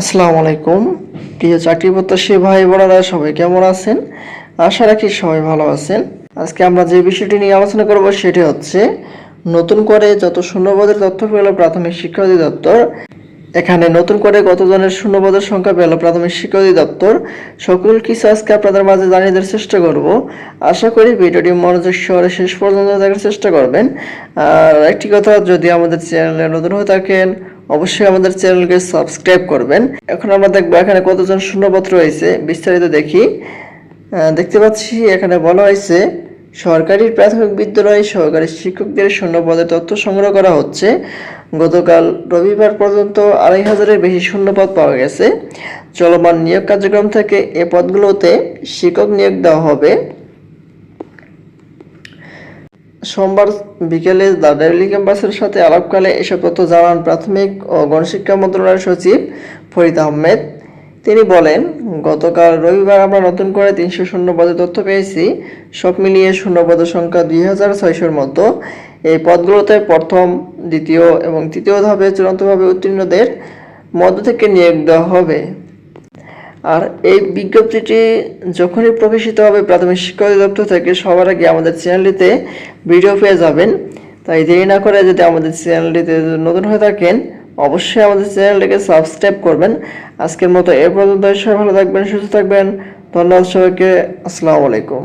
আসসালামু আলাইকুম। প্রিয় চাকরি প্রত্যাশী ভাই বোনেরা, সবাই কেমন আছেন? আশা রাখি সবাই ভালো আছেন। আজকে আমরা যে বিষয়টি নিয়ে আলোচনা করব সেটি হচ্ছে নতুন করে যত শূন্যপদের তথ্য পেল প্রাথমিক শিক্ষা অধিদপ্তর, এখানে নতুন করে কতজনের শূন্যপদের সংখ্যা পেল প্রাথমিক শিক্ষা অধিদপ্তর, সকল কিছু আজকে আপনাদের মাঝে জানিয়ে দেওয়ার চেষ্টা করব। আশা করি ভিডিওটি মনোযোগ সহরে শেষ পর্যন্ত দেখার চেষ্টা করবেন। আর একটি কথা, যদি আমাদের চ্যানেলে নতুন হয়ে থাকেন অবশ্যই আমাদের চ্যানেলকে সাবস্ক্রাইব করবেন। এখন আমরা দেখব এখানে কতজন শূন্যপত্র রয়েছে। বিস্তারিত দেখি। দেখতে পাচ্ছি এখানে বলা হয়েছে, সরকারি প্রাথমিক বিদ্যালয়ে সহকারী শিক্ষকদের শূন্যপদের তথ্য সংগ্রহ করা হচ্ছে। গতকাল রবিবার পর্যন্ত আড়াই হাজারের বেশি শূন্যপদ পাওয়া গেছে। চলমান নিয়োগ কার্যক্রম থেকে এ পদগুলোতে শিক্ষক নিয়োগ দেওয়া হবে। সোমবার বিকেলে দ্য ডেইলি ক্যাম্পাসের সাথে আলাপকালে এসব তথ্য জানান প্রাথমিক ও গণশিক্ষা মন্ত্রণালয়ের সচিব ফরিদ আহমেদ। তিনি বলেন, গতকাল রবিবার আমরা নতুন করে তিনশো শূন্য পদের তথ্য পেয়েছি। সব মিলিয়ে শূন্য পদের সংখ্যা দুই হাজার ছয়শোর মতো। এই পদগুলোতে প্রথম, দ্বিতীয় এবং তৃতীয় ধাপে চূড়ান্তভাবে উত্তীর্ণদের মধ্য থেকে নিয়োগ দেওয়া হবে। আর এই বিজ্ঞপ্তিটি যখনই প্রকাশিত হবে প্রাথমিক শিক্ষা অধিদপ্তর থেকে সবার আগে আমাদের চ্যানেলটিতে ভিডিও পেয়ে যাবেন। তাই দেরি না করে যদি আমাদের চ্যানেলটিতে নতুন হয়ে থাকেন, অবশ্যই আমাদের চ্যানেলটিকে সাবস্ক্রাইব করবেন। আজকের মতো এ পর্যন্ত সবাই ভালো থাকবেন, সুস্থ থাকবেন। ধন্যবাদ সবাইকে। আসসালামু আলাইকুম।